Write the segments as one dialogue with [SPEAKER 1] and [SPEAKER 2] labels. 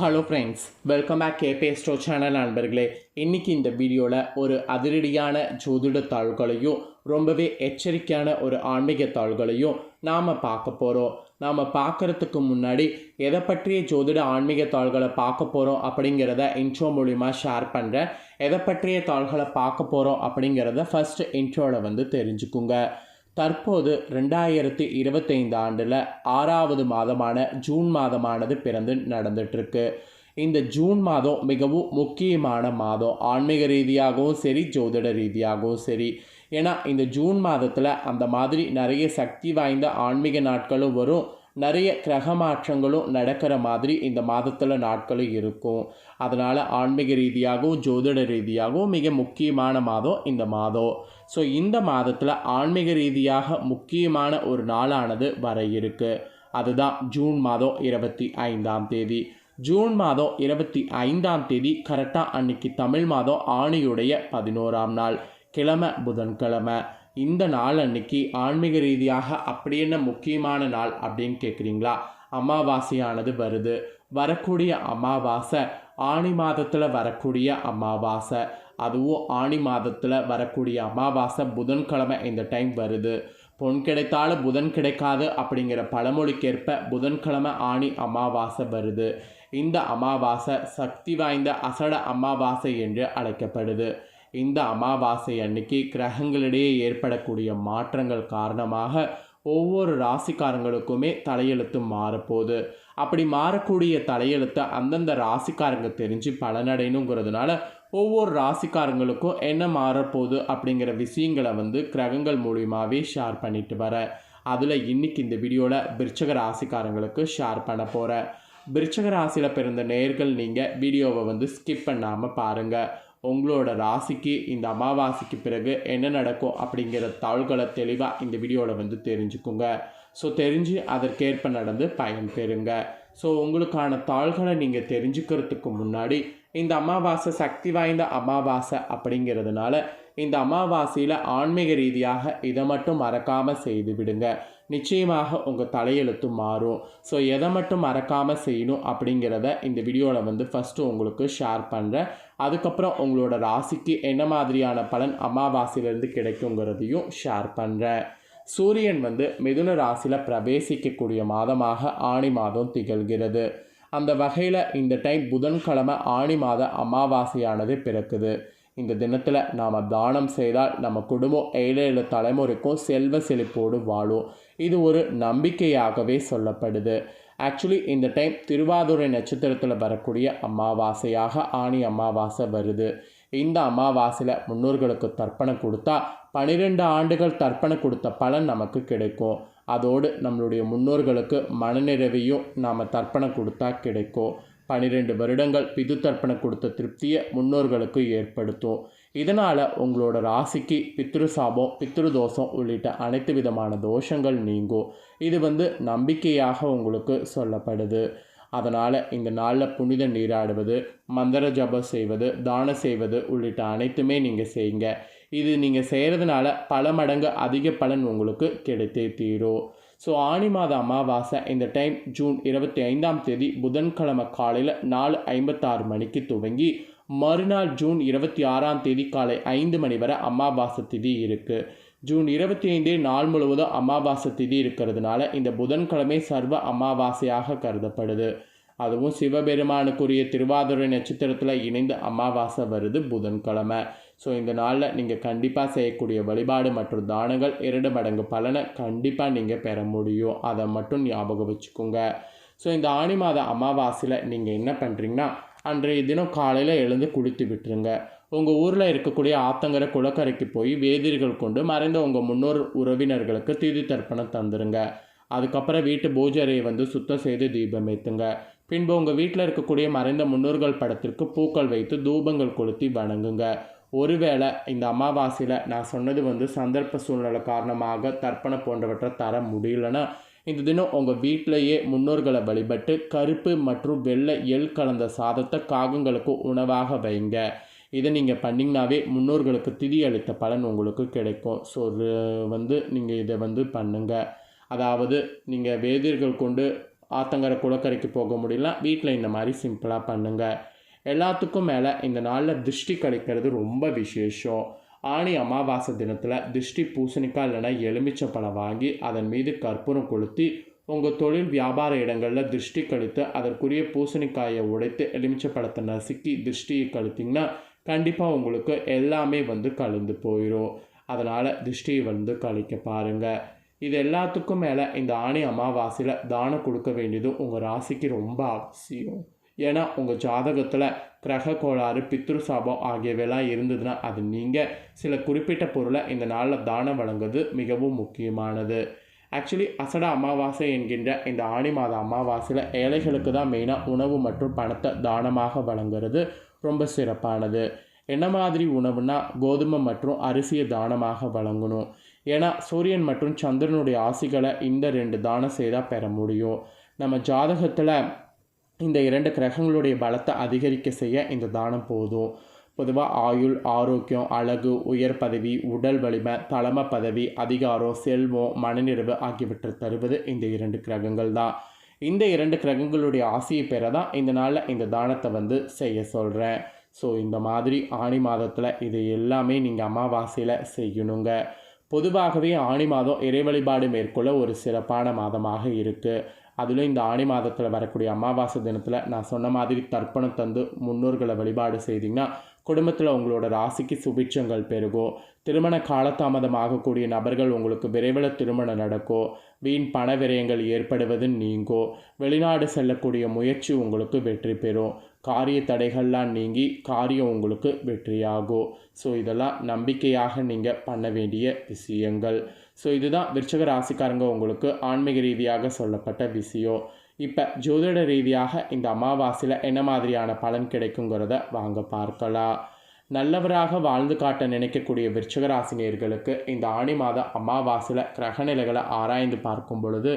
[SPEAKER 1] Hello friends welcome back கேபே ஸ்டோ channel நண்பர்களே. இன்றைக்கி இந்த வீடியோவில் ஒரு அதிரடியான ஜோதிட தாள்களையும் ரொம்பவே எச்சரிக்கையான ஒரு ஆன்மீக தாள்களையும் நாம் பார்க்க போகிறோம் நாம் பார்க்குறதுக்கு முன்னாடி எதை பற்றிய ஜோதிட ஆன்மீக தாள்களை பார்க்க போகிறோம் அப்படிங்கிறத இன்ட்ரோ மூலிமா ஷேர் பண்ணுறேன் எதை பற்றிய தாள்களை பார்க்க போகிறோம் அப்படிங்கிறத ஃபஸ்ட்டு இன்ட்ரோவில் வந்து தெரிஞ்சுக்குங்க. தற்போது ரெண்டாயிரத்தி இருபத்தைந்து ஆண்டில் ஆறாவது மாதமான ஜூன் மாதமானது பிறந்து நடந்துட்டுருக்கு இந்த ஜூன் மாதம் மிகவும் முக்கியமான மாதம். ஆன்மீக ரீதியாகவும் சரி ஜோதிட ரீதியாகவும் சரி. ஏன்னா இந்த ஜூன் மாதத்தில் அந்த மாதிரி நிறைய சக்தி வாய்ந்த ஆன்மீக நாட்களும் வரும். நிறைய கிரக மாற்றங்களும் நடக்கிற மாதிரி இந்த மாதத்தில் நாட்களும் இருக்கும். அதனால் ஆன்மீக ரீதியாகவும் ஜோதிட ரீதியாகவும் மிக முக்கியமான மாதம் இந்த மாதம். ஸோ இந்த மாதத்தில் ஆன்மீக ரீதியாக முக்கியமான ஒரு நாளானது வர இருக்குது அதுதான் ஜூன் மாதம் இருபத்தி ஐந்தாம் தேதி. ஜூன் மாதம் இருபத்தி ஐந்தாம் தேதி கரெக்டாக அன்னைக்கு தமிழ் மாதம் ஆணியுடைய பதினோராம் நாள் கிழமை புதன்கிழமை. இந்த நாள் அன்னைக்கு ஆன்மீக ரீதியாக அப்படி என்ன முக்கியமான நாள் அப்படின்னு கேட்குறீங்களா அமாவாசையானது வருது. வரக்கூடிய அமாவாசை ஆணி மாதத்தில் வரக்கூடிய அமாவாசை. அதுவும் ஆணி மாதத்தில் வரக்கூடிய அமாவாசை புதன்கிழமை இந்த டைம் வருது. பொன் கிடைத்தாலும் புதன் கிடைக்காது அப்படிங்கிற பழமொழிக்கேற்ப புதன்கிழமை ஆணி அமாவாசை வருது. இந்த அமாவாசை சக்தி வாய்ந்த அசட அமாவாசை என்று அழைக்கப்படுது. இந்த அமாவாசை அன்னைக்கு கிரகங்களிடையே ஏற்படக்கூடிய மாற்றங்கள் காரணமாக ஒவ்வொரு ராசிக்காரங்களுக்குமே தலையெழுத்து மாறப்போகுது. அப்படி மாறக்கூடிய தலையெழுத்தை அந்தந்த ராசிக்காரங்க தெரிஞ்சு பலனடையணுங்கிறதுனால ஒவ்வொரு ராசிக்காரங்களுக்கும் என்ன மாறப்போகுது அப்படிங்கிற விஷயங்களை வந்து கிரகங்கள் மூலியமாகவே ஷேர் பண்ணிட்டு வரேன் அதில் இன்னைக்கு இந்த வீடியோவில் விருச்சக ராசிக்காரங்களுக்கு ஷேர் பண்ண போகிறேன் விருச்சக ராசியில் பிறந்த நேர்கள் நீங்கள் வீடியோவை வந்து ஸ்கிப் பண்ணாமல் பாருங்கள் உங்களோட ராசிக்கு இந்த அமாவாசைக்கு பிறகு என்ன நடக்கும் அப்படிங்கிற தாள்களை தெளிவாக இந்த வீடியோவில் வந்து தெரிஞ்சுக்குங்க. ஸோ தெரிஞ்சு அதற்கேற்ப நடந்து பயன் பெறுங்க. ஸோ உங்களுக்கான தாள்களை நீங்கள் தெரிஞ்சுக்கிறதுக்கு முன்னாடி இந்த அமாவாசை சக்தி வாய்ந்த அமாவாசை அப்படிங்கிறதுனால இந்த அமாவாசையில் ஆன்மீக ரீதியாக இதை மட்டும் மறக்காமல் செய்து விடுங்க. நிச்சயமாக உங்கள் தலையெழுத்து மாறும். ஸோ எதை மட்டும் மறக்காமல் செய்யணும் அப்படிங்கிறத இந்த வீடியோவில் வந்து ஃபஸ்ட்டு உங்களுக்கு ஷேர் பண்ணுறேன் அதுக்கப்புறம் உங்களோட ராசிக்கு என்ன மாதிரியான பலன் அமாவாசையிலேருந்து கிடைக்குங்கிறதையும் ஷேர் பண்ணுறேன் சூரியன் வந்து மிதுன ராசியில் பிரவேசிக்கக்கூடிய மாதமாக ஆணி மாதம் திகழ்கிறது. அந்த வகையில் இந்த டைம் புதன்கிழமை ஆணி மாத அமாவாசையானது பிறக்குது. இந்த தினத்தில் நாம் தானம் செய்தால் நம்ம குடும்பம் ஏழு ஏழு தலைமுறைக்கும் செல்வ செழிப்போடு வாழும். இது ஒரு நம்பிக்கையாகவே சொல்லப்படுது. ஆக்சுவலி இந்த டைம் திருவாதுரை நட்சத்திரத்தில் வரக்கூடிய அமாவாசையாக ஆணி அமாவாசை வருது. இந்த அமாவாசையில் முன்னோர்களுக்கு தர்ப்பணம் கொடுத்தா பனிரெண்டு ஆண்டுகள் தர்ப்பணம் கொடுத்த பலன் நமக்கு கிடைக்கும். அதோடு நம்மளுடைய முன்னோர்களுக்கு மனநிறைவையும் நாம் தர்ப்பணம் கொடுத்தா கிடைக்கும். பன்னிரெண்டு வருடங்கள் பிது தர்ப்பணம் கொடுத்த திருப்தியை முன்னோர்களுக்கு ஏற்படுத்தும். இதனால் உங்களோட ராசிக்கு பித்ரு சாபம் பித்ரு தோஷம் உள்ளிட்ட அனைத்து விதமான தோஷங்கள் நீங்கும். இது வந்து நம்பிக்கையாக உங்களுக்கு சொல்லப்படுது. அதனால் இந்த நாளில் புனித நீராடுவது மந்திர ஜபம் செய்வது தானம் செய்வது உள்ளிட்ட அனைத்துமே நீங்கள் செய்யுங்க. இது நீங்கள் செய்கிறதுனால பல மடங்கு அதிக பலன் உங்களுக்கு கிடைத்தே தீரும். ஸோ ஆணி மாத அமாவாசை இந்த டைம் ஜூன் இருபத்தி ஐந்தாம் தேதி புதன்கிழமை காலையில் நாலு ஐம்பத்தாறு மணிக்கு துவங்கி மறுநாள் ஜூன் இருபத்தி ஆறாம் தேதி காலை ஐந்து மணி வரை அமாவாசை திதி இருக்குது ஜூன் இருபத்தி ஐந்து நாள் முழுவதும் அமாவாசை திதி இருக்கிறதுனால இந்த புதன்கிழமை சர்வ அமாவாசையாக கருதப்படுது. அதுவும் சிவபெருமானுக்குரிய திருவாதிரை நட்சத்திரத்தில் இணைந்து அமாவாசை வருது புதன்கிழமை. ஸோ இந்த நாளில் நீங்கள் கண்டிப்பாக செய்யக்கூடிய வழிபாடு மற்றும் தானங்கள் இரண்டு மடங்கு பலனை கண்டிப்பாக நீங்கள் பெற முடியும். அதை மட்டும் ஞாபகம் வச்சுக்கோங்க. ஸோ இந்த ஆணி மாத அமாவாசையில் நீங்கள் என்ன பண்ணுறீங்கன்னா அன்றைய தினம் காலையில் எழுந்து குளித்து விட்டுருங்க. உங்கள் ஊரில் இருக்கக்கூடிய ஆத்தங்கரை குளக்கரைக்கு போய் வேதிர்கள் கொண்டு மறைந்த உங்கள் முன்னோர் உறவினர்களுக்கு தீதி தர்ப்பணம் தந்துருங்க. அதுக்கப்புறம் வீட்டு பூஜரையை வந்து சுத்தம் செய்து தீபம் ஏற்றுங்க பின்பு உங்கள் வீட்டில் இருக்கக்கூடிய மறைந்த முன்னோர்கள் படத்திற்கு பூக்கள் வைத்து தூபங்கள் கொளுத்தி வணங்குங்க. ஒருவேளை இந்த அமாவாசையில் நான் சொன்னது வந்து சந்தர்ப்ப சூழ்நிலை காரணமாக தர்ப்பணம் போன்றவற்றை தர முடியலன்னா இந்த தினம் உங்கள் வீட்டிலேயே முன்னோர்களை வழிபட்டு கருப்பு மற்றும் வெள்ளை எள் கலந்த சாதத்தை காகங்களுக்கு உணவாக வைங்க. இதை நீங்கள் பண்ணிங்கனாவே முன்னோர்களுக்கு திதி அளித்த பலன் உங்களுக்கு கிடைக்கும். ஸோ வந்து நீங்கள் இதை வந்து பண்ணுங்கள் அதாவது நீங்கள் வேதியர்கள் கொண்டு ஆத்தங்கரை குளக்கரைக்கு போக முடியல. வீட்டில் இந்த மாதிரி சிம்பிளாக பண்ணுங்கள் எல்லாத்துக்கும் மேலே இந்த நாளில் திருஷ்டி கழிக்கிறது ரொம்ப விசேஷம். ஆணி அமாவாசை தினத்தில் திருஷ்டி பூசணிக்காய் இல்லைன்னா எலுமிச்சை பழம் வாங்கி அதன் மீது கற்பூரம் கொளுத்தி உங்கள் தொழில் வியாபார இடங்களில் திருஷ்டி கழித்து அதற்குரிய பூசணிக்காயை உடைத்து எலுமிச்சை பழத்தை நசுக்கி திருஷ்டியை கழித்திங்கன்னா கண்டிப்பாக உங்களுக்கு எல்லாமே வந்து கலந்து போயிடும் அதனால் திருஷ்டியை வந்து கழிக்க பாருங்கள் இது எல்லாத்துக்கும் மேலே இந்த ஆணி அமாவாசையில் தானம் கொடுக்க வேண்டியது உங்கள் ராசிக்கு ரொம்ப அவசியம். ஏன்னா உங்கள் ஜாதகத்தில் கிரக கோளாறு பித்ரு சாபம் ஆகியவையெல்லாம் இருந்ததுன்னா அது நீங்கள் சில குறிப்பிட்ட பொருளை இந்த நாளில் தானம் வழங்குவது மிகவும் முக்கியமானது. ஆக்சுவலி அசட அமாவாசை என்கின்ற இந்த ஆணி மாத அமாவாசையில் ஏழைகளுக்கு தான் மெயினாக உணவு மற்றும் பணத்தை தானமாக வழங்குறது ரொம்ப சிறப்பானது. என்ன மாதிரி உணவுனா கோதுமை மற்றும் அரிசியை தானமாக வழங்கணும். ஏன்னா சூரியன் மற்றும் சந்திரனுடைய ஆசிகளை இந்த ரெண்டு தானம் செய்தால் பெற முடியும். நம்ம ஜாதகத்தில் இந்த இரண்டு கிரகங்களுடைய பலத்தை அதிகரிக்க செய்ய இந்த தானம் போதும். பொதுவாக ஆயுள் ஆரோக்கியம் அழகு உயர் பதவி உடல் வலிமை தலைமை பதவி அதிகாரம் செல்வம் மனநிறைவு ஆகியவற்றை தருவது இந்த இரண்டு கிரகங்கள் தான். இந்த இரண்டு கிரகங்களுடைய ஆசையை பெற தான் இந்த நாளில் இந்த தானத்தை வந்து செய்ய சொல்கிறேன் ஸோ இந்த மாதிரி ஆணி மாதத்தில் இது எல்லாமே நீங்கள் அமாவாசையில் செய்யணுங்க. பொதுவாகவே ஆணி மாதம் இறை வழிபாடு மேற்கொள்ள ஒரு சிறப்பான மாதமாக இருக்குது அதிலும் இந்த ஆணி மாதத்தில் வரக்கூடிய அமாவாசை தினத்தில் நான் சொன்ன மாதிரி தர்ப்பணம் தந்து முன்னோர்களை வழிபாடு செய்திங்கன்னா குடும்பத்தில் உங்களோட ராசிக்கு சுபிட்சங்கள் பெருகும் திருமண காலதாமதமாகக்கூடிய நபர்கள் உங்களுக்கு விரைவில் திருமணம் நடக்கும் வீண் பண விரயங்கள் ஏற்படுவது நீங்கோ வெளிநாடு செல்லக்கூடிய முயற்சி உங்களுக்கு வெற்றி பெறும். காரிய தடைகள்லாம் நீங்கி காரியம் உங்களுக்கு வெற்றியாகும் ஸோ இதெல்லாம் நம்பிக்கையாக நீங்கள் பண்ண வேண்டிய விஷயங்கள். ஸோ இதுதான் விருச்சக ராசிக்காரங்க உங்களுக்கு ஆன்மீக ரீதியாக சொல்லப்பட்ட விஷயம். இப்போ ஜோதிட ரீதியாக இந்த அமாவாசையில் என்ன மாதிரியான பலன் கிடைக்குங்கிறத வாங்க பார்க்கலாம். நல்லவராக வாழ்ந்து காட்ட நினைக்கக்கூடிய விருச்சகராசினியர்களுக்கு இந்த ஆணி மாத அமாவாசையில் கிரகநிலைகளை ஆராய்ந்து பார்க்கும் பொழுது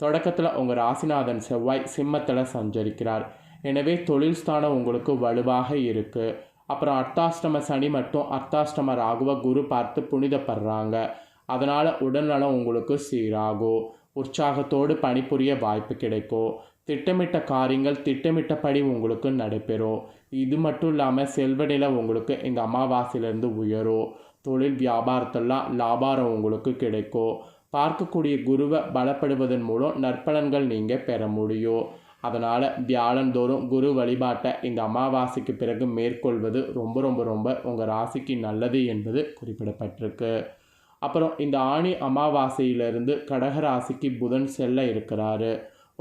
[SPEAKER 1] தொடக்கத்தில் உங்கள் ராசிநாதன் செவ்வாய் சிம்மத்தில் சஞ்சரிக்கிறார். எனவே தொழில் ஸ்தானம் உங்களுக்கு வலுவாக இருக்குது அப்புறம் அர்த்தாஷ்டம சனி மட்டும் அர்த்தாஷ்டம ராகுவ குரு பார்த்து புனிதப்படுறாங்க. அதனால் உடல்நலம் உங்களுக்கு சீராகும். உற்சாகத்தோடு பணிபுரிய வாய்ப்பு கிடைக்கும் திட்டமிட்ட காரியங்கள் திட்டமிட்டபடி உங்களுக்கு நடைபெறும் இது மட்டும் இல்லாமல் செல்வநிலை உங்களுக்கு இந்த அமாவாசையிலேருந்து உயரும் தொழில் வியாபாரத்தெல்லாம் லாபாரம் உங்களுக்கு கிடைக்கும் பார்க்கக்கூடிய குருவை பலப்படுவதன் மூலம் நற்பலன்கள் நீங்கள் பெற முடியும் அதனால் வியாழந்தோறும் குரு வழிபாட்டை இந்த அமாவாசைக்கு பிறகு மேற்கொள்வது ரொம்ப ரொம்ப ரொம்ப உங்கள் ராசிக்கு நல்லது என்பது குறிப்பிடப்பட்டிருக்கு. அப்புறம் இந்த ஆணி அமாவாசையிலிருந்து கடக ராசிக்கு புதன் செல்ல இருக்கிறாரு.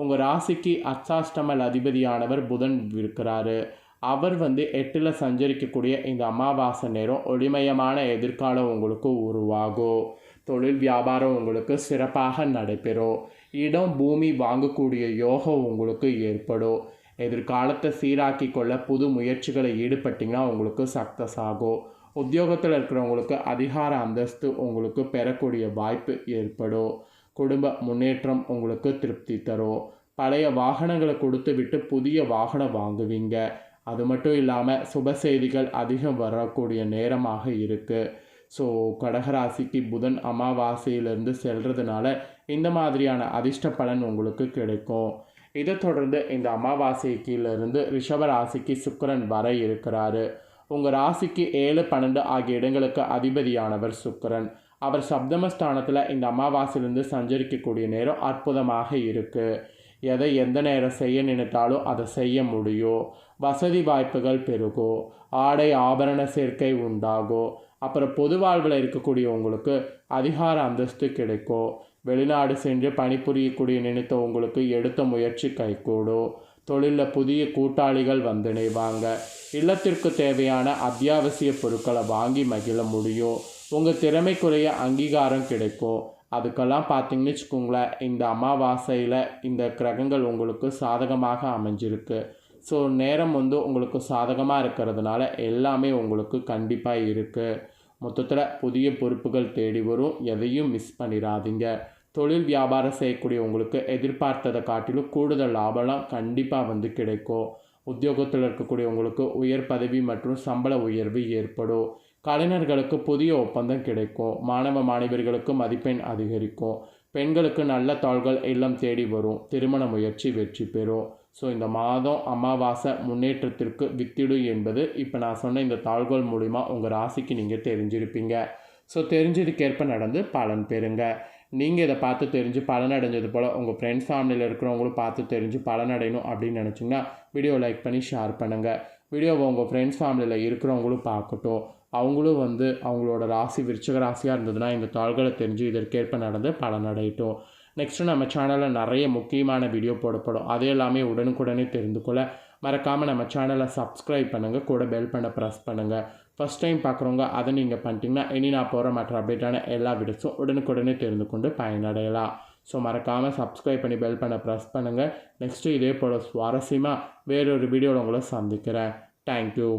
[SPEAKER 1] உங்கள் ராசிக்கு அச்சாஷ்டமல் அதிபதியானவர் புதன் இருக்கிறாரு. அவர் வந்து எட்டில் சஞ்சரிக்கக்கூடிய இந்த அமாவாசை நேரம் ஒளிமயமான எதிர்காலம் உங்களுக்கு உருவாகும். தொழில் வியாபாரம் உங்களுக்கு சிறப்பாக நடைபெறும். இடம் பூமி வாங்கக்கூடிய யோகம் உங்களுக்கு ஏற்படும். எதிர்காலத்தை சீராக்கி கொள்ள புது முயற்சிகளை ஈடுபட்டிங்கன்னா உங்களுக்கு சக்ஸஸ் ஆகும். உத்தியோகத்தில் இருக்கிறவங்களுக்கு அதிகார அந்தஸ்து உங்களுக்கு பெறக்கூடிய வாய்ப்பு ஏற்படும். குடும்ப முன்னேற்றம் உங்களுக்கு திருப்தி தரும். பழைய வாகனங்களை கொடுத்து விட்டு புதிய வாகனம் வாங்குவீங்க. அது மட்டும் இல்லாமல் சுப செய்திகள் அதிகம் வரக்கூடிய நேரமாக இருக்குது ஸோ கடகராசிக்கு புதன் அமாவாசையிலேருந்து செல்றதுனால இந்த மாதிரியான அதிர்ஷ்ட பலன் உங்களுக்கு கிடைக்கும். இதை தொடர்ந்து இந்த அமாவாசைக்கிலிருந்து ரிஷபராசிக்கு சுக்கரன் வர இருக்கிறாரு. உங்கள் ராசிக்கு ஏழு பன்னெண்டு ஆகிய இடங்களுக்கு அதிபதியானவர் சுக்கரன். அவர் சப்தமஸ்தானத்தில் இந்த அமாவாசையிலிருந்து சஞ்சரிக்கக்கூடிய நேரம் அற்புதமாக இருக்குது எதை எந்த நேரம் செய்ய நினைத்தாலும் அதை செய்ய முடியும். வசதி வாய்ப்புகள் பெருகும். ஆடை ஆபரண சேர்க்கை உண்டாகும். அப்புறம் பொது வாழ்வில் இருக்கக்கூடிய உங்களுக்கு அதிகார அந்தஸ்து கிடைக்கும். வெளிநாடு சென்று பணிபுரியக்கூடிய நினைத்த உங்களுக்கு எடுத்த முயற்சி கைகூடும். தொழிலில் புதிய கூட்டாளிகள் வந்து இணைவாங்க இல்லத்திற்கு தேவையான அத்தியாவசிய பொருட்களை வாங்கி மகிழ முடியும். உங்கள் திறமைக்குரிய அங்கீகாரம் கிடைக்கும். அதுக்கெல்லாம் பார்த்தீங்கன்னு வச்சுக்கோங்களேன் இந்த அமாவாசையில் இந்த கிரகங்கள் உங்களுக்கு சாதகமாக அமைஞ்சிருக்கு. ஸோ நேரம் வந்து உங்களுக்கு சாதகமாக இருக்கிறதுனால எல்லாமே உங்களுக்கு கண்டிப்பாக இருக்குது மொத்தத்தில் புதிய பொறுப்புகள் தேடி வரும். எதையும் மிஸ் பண்ணிடாதீங்க தொழில் வியாபாரம் செய்யக்கூடிய உங்களுக்கு எதிர்பார்த்ததை காட்டிலும் கூடுதல் லாபம்லாம் கண்டிப்பாக வந்து கிடைக்கும். உத்தியோகத்தில் இருக்கக்கூடிய உங்களுக்கு உயர் பதவி மற்றும் சம்பள உயர்வு ஏற்படும். கலைஞர்களுக்கு புதிய ஒப்பந்தம் கிடைக்கும். மாணவ மாணவர்களுக்கு மதிப்பெண் அதிகரிக்கும். பெண்களுக்கு நல்ல தாள்கள் இல்லம் தேடி வரும். திருமண முயற்சி வெற்றி பெறும். ஸோ இந்த மாதம் அமாவாசை முன்னேற்றத்திற்கு வித்திடு என்பது இப்போ நான் சொன்ன இந்த தாள்கள் மூலிமா உங்கள் ராசிக்கு நீங்கள் தெரிஞ்சிருப்பீங்க. ஸோ தெரிஞ்சதுக்கேற்ப நடந்து பலன் பெறுங்க. நீங்கள் இதை பார்த்து தெரிஞ்சு பலன் அடைஞ்சது போல் உங்கள் ஃப்ரெண்ட்ஸ் ஃபேமிலியில் இருக்கிறவங்களும் பார்த்து தெரிஞ்சு பலன் அடையணும் அப்படின்னு நினச்சிங்கன்னா வீடியோ லைக் பண்ணி ஷேர் பண்ணுங்கள் வீடியோவை உங்கள் ஃப்ரெண்ட்ஸ் ஃபேமிலியில் இருக்கிறவங்களும் பார்க்கட்டும். அவங்களும் வந்து அவங்களோட ராசி விருச்சக ராசியாக இருந்ததுன்னா இந்த தாள்களை தெரிஞ்சு இதற்கேற்ப நடந்து பலன் அடையட்டும். நெக்ஸ்ட்டு நம்ம சேனலில் நிறைய முக்கியமான வீடியோ போடப்படும். அது எல்லாமே உடனுக்குடனே தெரிந்து கொள்ள மறக்காமல் நம்ம சேனலை சப்ஸ்கிரைப் பண்ணுங்கள் கூட பெல் பண்ண ப்ரெஸ் பண்ணுங்கள் ஃபஸ்ட் டைம் பார்க்குறவங்க அதை நீங்கள் பண்ணிட்டீங்கன்னா இனி நான் போகிற மற்ற அப்டேட்டான எல்லா வீடியோஸும் உடனுக்குடனே தெரிந்து கொண்டு பயனடையலாம். ஸோ மறக்காமல் சப்ஸ்கிரைப் பண்ணி பெல் பண்ண ப்ரெஸ் பண்ணுங்கள் நெக்ஸ்ட்டு இதே போல் சுவாரஸ்யமாக வேறொரு வீடியோவில் உங்களை சந்திக்கிறேன். தேங்க்யூ